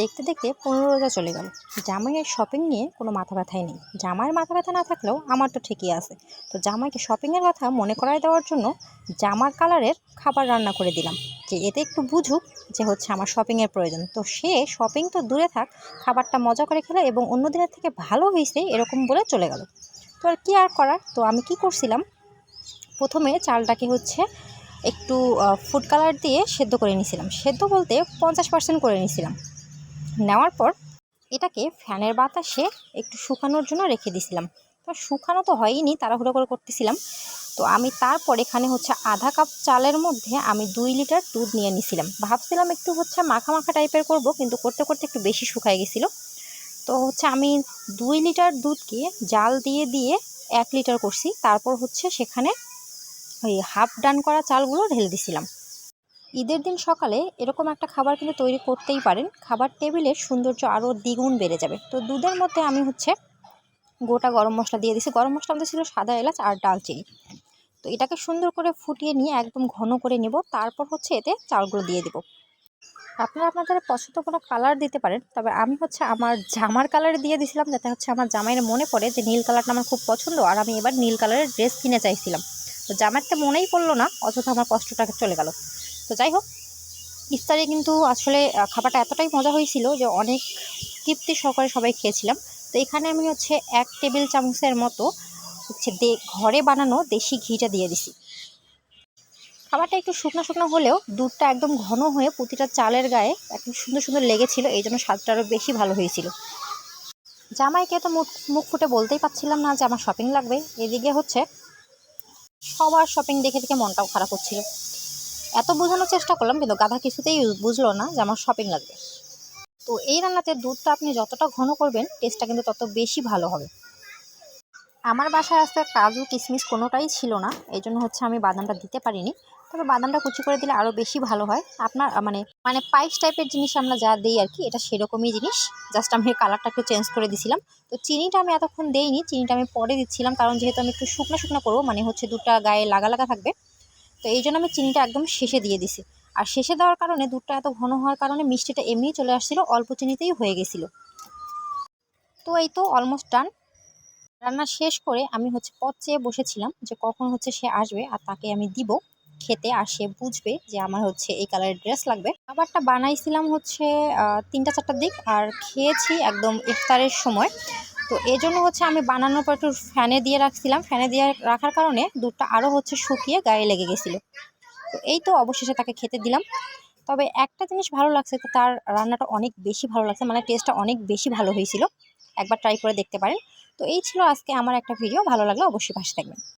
দেখতে দেখতে পনেরো রোজা চলে গেল। জামাইয়ের শপিং নিয়ে কোনো মাথা ব্যথাই নেই। জামাইয়ের মাথা ব্যথা না থাকলেও আমার তো ঠিকই আছে। তো জামাইকে শপিংয়ের কথা মনে করায় দেওয়ার জন্য জামার কালারের খাবার রান্না করে দিলাম। যে এতে একটু বুঝুক যে হচ্ছে আমার শপিংয়ের প্রয়োজন। তো সে শপিং তো দূরে থাক, খাবারটা মজা করে খেলো এবং অন্য দিনের থেকে ভালো হয়েছে এরকম বলে চলে গেল। তো আর কী আর করার? তো আমি কি করছিলাম? প্রথমে চালটাকে হচ্ছে একটু ফুড কালার দিয়ে সেদ্ধ করে নিয়েছিলাম সেদ্ধ বলতে পঞ্চাশ পার্সেন্ট করে নিয়েছিলাম নেওয়ার পর এটাকে ফ্যানের বাতাসে একটু শুকানোর জন্য রেখে দিয়েছিলাম তো শুকানো তো হয়নি তাড়াহুড়ো করে করতেছিলাম। তো আমি তারপর এখানে হচ্ছে আধা কাপ চালের মধ্যে আমি দুই লিটার দুধ নিয়ে নিয়েছিলাম ভাবছিলাম একটু হচ্ছে মাখা মাখা টাইপের করব, কিন্তু করতে করতে একটু বেশি শুকায় গেছিল। তো হচ্ছে আমি দুই লিটার দুধকে জাল দিয়ে দিয়ে এক লিটার করছি। তারপর হচ্ছে সেখানে ওই হাফ ডান করা চালগুলো ঢেলে দিছিলাম। ঈদের দিন সকালে এরকম একটা খাবার কিন্তু তৈরি করতেই পারেন। খাবার টেবিলের সৌন্দর্য আরও দ্বিগুণ বেড়ে যাবে। তো দুধের মধ্যে আমি হচ্ছে গোটা গরম মশলা দিয়ে দিছি গরম মশলা মধ্যে ছিল সাদা এলাচ আর ডালচিনি তো এটাকে সুন্দর করে ফুটিয়ে নিয়ে একদম ঘন করে নেব। তারপর হচ্ছে এতে চালগুলো দিয়ে দেবো। আপনারা আপনাদের পছন্দ কোনো কালার দিতে পারেন, তবে আমি হচ্ছে আমার জামার কালার দিয়ে দিছিলাম যাতে হচ্ছে আমার জামাইয়ের মনে পড়ে যে নীল কালারটা আমার খুব পছন্দ। আর আমি এবার নীল কালারের ড্রেস কিনে চাইছিলাম। তো জামারটা মনেই পড়ল না অযথা আমার কষ্টটা চলে গেল। তো যাই হোক, ইফতারে কিন্তু আসলে খাবারটা এতটাই মজা হয়েছিল যে অনেক তৃপ্তি সহকারে সবাই খেয়েছিলাম। তো এখানে আমি হচ্ছে এক টেবিল চামচের মতো হচ্ছে দে, ঘরে বানানো দেশি ঘিটা দিয়ে দিছি। খাবারটা একটু শুকনো শুকনো হলেও দুধটা একদম ঘন হয়ে প্রতিটা চালের গায়ে একদম সুন্দর সুন্দর লেগেছিল, এই জন্য স্বাদটা আরও বেশি ভালো হয়েছিল। জামাইকে তো মুখ মুখ ফুটে বলতেই পারছিলাম না যে আমার শপিং লাগবে। এদিকে হচ্ছে সবার শপিং দেখে দেখে মনটাও খারাপ হচ্ছিল। এত বোঝানোর চেষ্টা করলাম, কিন্তু গাধা কিছুতেই বুঝলো না যে আমার শপিং লাগবে। তো এই রান্নাতে দুধটা আপনি যতটা ঘন করবেন টেস্টটা কিন্তু তত বেশি ভালো হবে। আমার বাসায় আজকে কাজু কিশমিশ কোনোটাই ছিল না, এই জন্য হচ্ছে আমি বাদামটা দিতে পারিনি। তবে বাদামটা কুচি করে দিলে আরও বেশি ভালো হয়। আপনার মানে মানে পাইস টাইপের জিনিস আমরা যা দিই আর কি, এটা সেরকমই জিনিস। জাস্ট আমি কালারটা একটু চেঞ্জ করে দিছিলাম। তো চিনিটা আমি এতক্ষণ দেইনি, চিনিটা আমি পরে দিচ্ছিলাম, কারণ যেহেতু আমি একটু শুকনো শুকনো করব মানে হচ্ছে দুধটা গায়ে লাগা লাগা থাকবে তো এই জন্য আমি চিনিটা একদম শেষে দিয়ে দিছি। আর শেষে দেওয়ার কারণে দুধটা এত ঘন হওয়ার কারণে মিষ্টিটা এমনিই চলে আসছিল, অল্প চিনিতেই হয়ে গেছিল। তো এই তো অলমোস্ট ডান রান্না শেষ করে আমি হচ্ছে পথ চেয়ে বসেছিলাম যে কখন হচ্ছে সে আসবে আর তাকে আমি দিব খেতে আর সে বুঝবে যে আমার হচ্ছে এই কালারের ড্রেস লাগবে। খাবারটা বানাইছিলাম হচ্ছে তিনটা চারটার দিক আর খেয়েছি একদম ইফতারের সময়। তো এই জন্য হচ্ছে আমি বানানোর পর একটু ফ্যানে দিয়ে রাখছিলাম। ফ্যানে দিয়ে রাখার কারণে দুধটা আরও হচ্ছে শুকিয়ে গায়ে লেগে গেছিল। তো এই তো অবশেষে তাকে খেতে দিলাম। তবে একটা জিনিস ভালো লাগছে তো তার রান্নাটা অনেক বেশি ভালো লাগছে মানে টেস্টটা অনেক বেশি ভালো হয়েছিল। একবার ট্রাই করে দেখতে পারেন। তো এই ছিল আজকে আমার একটা ভিডিও, ভালো লাগলে অবশ্যই পাশে থাকবেন।